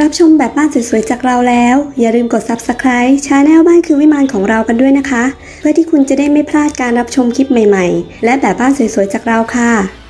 รับชมแบบบ้านสวยๆจากเราแล้ว อย่าลืมกด Subscribe ชาแนลบ้านคือวิมานของเรากันด้วยนะคะ เพื่อที่คุณจะได้ไม่พลาดการรับชมคลิปใหม่ๆ และแบบบ้านสวยๆจากเราค่ะ